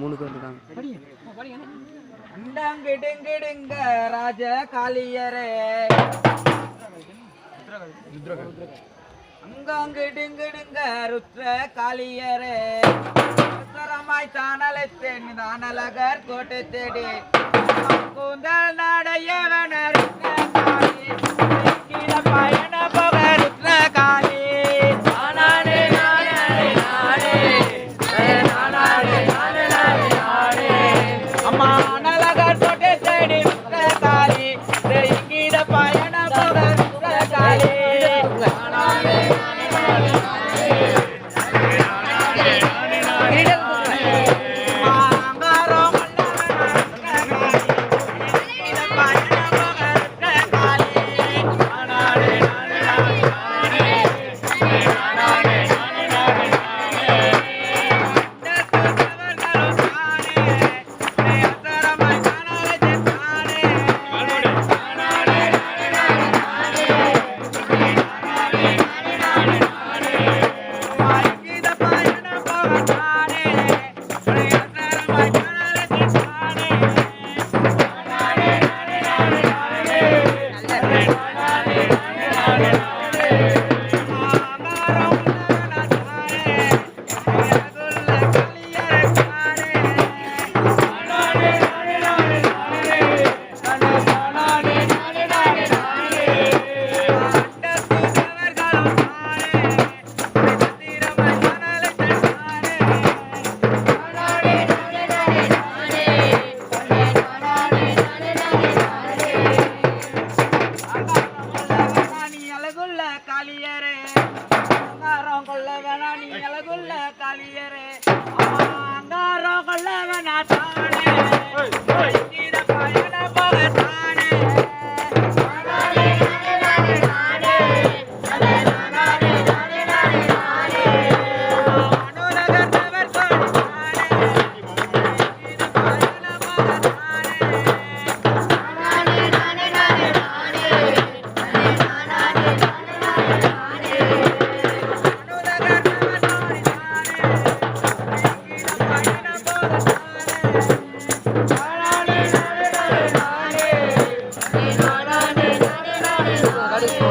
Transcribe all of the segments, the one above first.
மூணு பேர் இருக்காங்க. ராஜ காளியரே. அங்காங்கிடுங்கிடுங்க ருத்ர காளியரே. சுத்தரமாய் தானலை தானலகர் கோட்டை தேடி. கூந்தல் நாடையவனர் 阿妈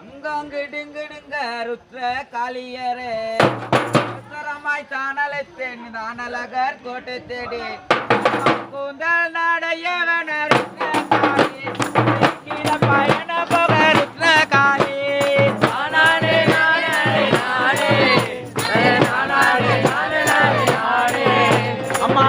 அங்காங்கடுங்கடுங்க ருத்ர காளியரே சுத்தரமாய் தானலத்தேன் தானலகர் கோட்டை தேடி கூந்தல் நாடையவன ருத்ர காளி பயண போக ருத்ர காளி அம்மா